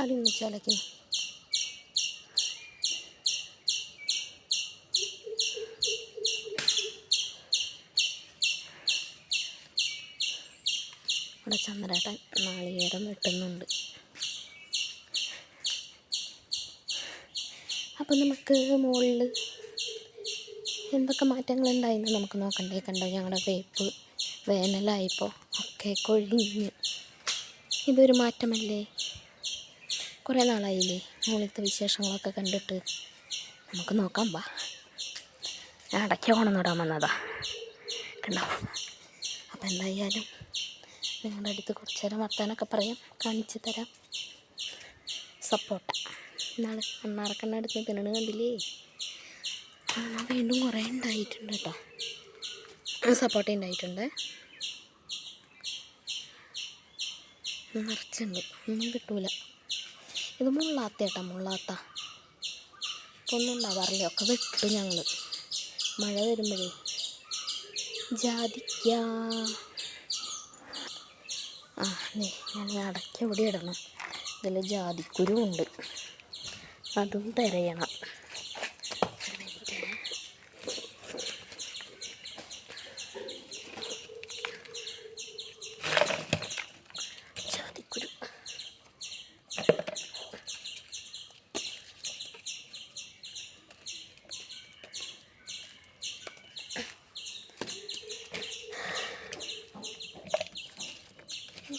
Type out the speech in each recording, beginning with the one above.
ചലക്കുന്നു ഇവിടെ ചന്ദ്രേട്ടൻ നാളികേരം വെട്ടുന്നുണ്ട് അപ്പം നമുക്ക് മുകളിൽ എന്തൊക്കെ മാറ്റങ്ങൾ ഉണ്ടായിരുന്നു നമുക്ക് നോക്കണ്ടേ കണ്ടോ ഞങ്ങളുടെ വേപ്പ് വേനലായപ്പോൾ ഒക്കെ കൊഴിഞ്ഞ് ഇതൊരു മാറ്റമല്ലേ കുറേ നാളായില്ലേ? മുകളിലത്തെ വിശേഷങ്ങളൊക്കെ കണ്ടിട്ട് നമുക്ക് നോക്കാം വാ. ഞാൻ അടയ്ക്ക കൊണ്ടുവന്നിടാൻ വന്നതാ. കണ്ടോ? അപ്പം എന്തായാലും നിങ്ങളുടെ അടുത്ത് കുറച്ച് നേരം വർത്താനൊക്കെ പറയാം. കാണിച്ചു തരാം. സപ്പോർട്ട്. നാളെ അണ്ണാറക്കണ്ണ അടുത്ത് തിന്നണ കണ്ടില്ലേ? ആ വീണ്ടും കുറേ ഉണ്ടായിട്ടുണ്ട് കേട്ടോ. സപ്പോർട്ട ഉണ്ടായിട്ടുണ്ട്. നിറച്ചുണ്ട്. ഒന്നും കിട്ടൂല. ഇത് മുള്ളാത്ത കേട്ടോ മുള്ളാത്ത. ഒന്നും ഉണ്ടാവാറില്ല ഒക്കെ വെട്ടു ഞങ്ങൾ മഴ വരുമ്പോഴേ. ജാതിക്ക ആ നീ ഞാൻ അടയ്ക്ക എവിടെ ഇടണം. ഇതിൽ ജാതിക്കുരു ഉണ്ട്. അതും തിരയണം.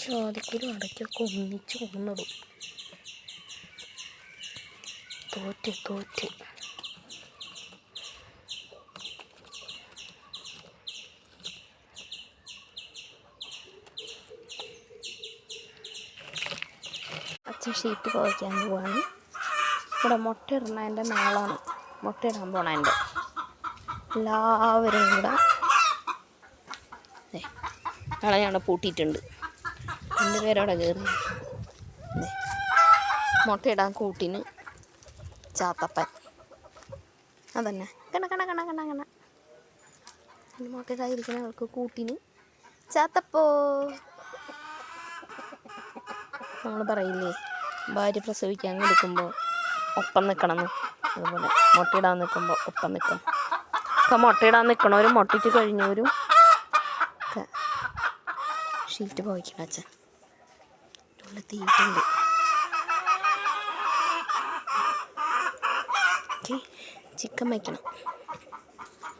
ജാതിക്കുരു അടയ്ക്കൊക്കെ ഒന്നിച്ച് കൊന്നിടും തോറ്റ് തോറ്റ്. അച്ഛൻ ഷീറ്റ് കുറയ്ക്കാൻ പോവാണ്. ഇവിടെ മുട്ട ഇടുന്നതിന്റെ നാളാണ്. മുട്ട ഇടാൻ പോണതിന്റെ എല്ലാവരും കൂടെ. നാളെ ഞങ്ങളുടെ പൂട്ടിയിട്ടുണ്ട്. രണ്ട് പേരവിടെ കയറി മുട്ടയിടാൻ കൂട്ടിന് ചാത്തപ്പൻ. അതന്നെ. കണ കണ കണ കണ കണ. എന്റെ മുട്ടയിടാതിരിക്കുന്ന ആൾക്ക് കൂട്ടിന് ചാത്തപ്പോ. നമ്മൾ പറയില്ലേ ഭാര്യ പ്രസവിക്കാൻ കൊടുക്കുമ്പോൾ ഒപ്പം നിൽക്കണമെന്ന് അതുപോലെ മുട്ടയിടാൻ നിൽക്കുമ്പോൾ ഒപ്പം നിൽക്കും ഇപ്പം മുട്ടയിടാൻ നിൽക്കണവരും മുട്ടിട്ട് കഴിഞ്ഞവരും ഷീറ്റ് പോയിക്കണം അച്ഛൻ. ഉള്ള തീറ്റുണ്ട് ചിക്കൻ വയ്ക്കണം.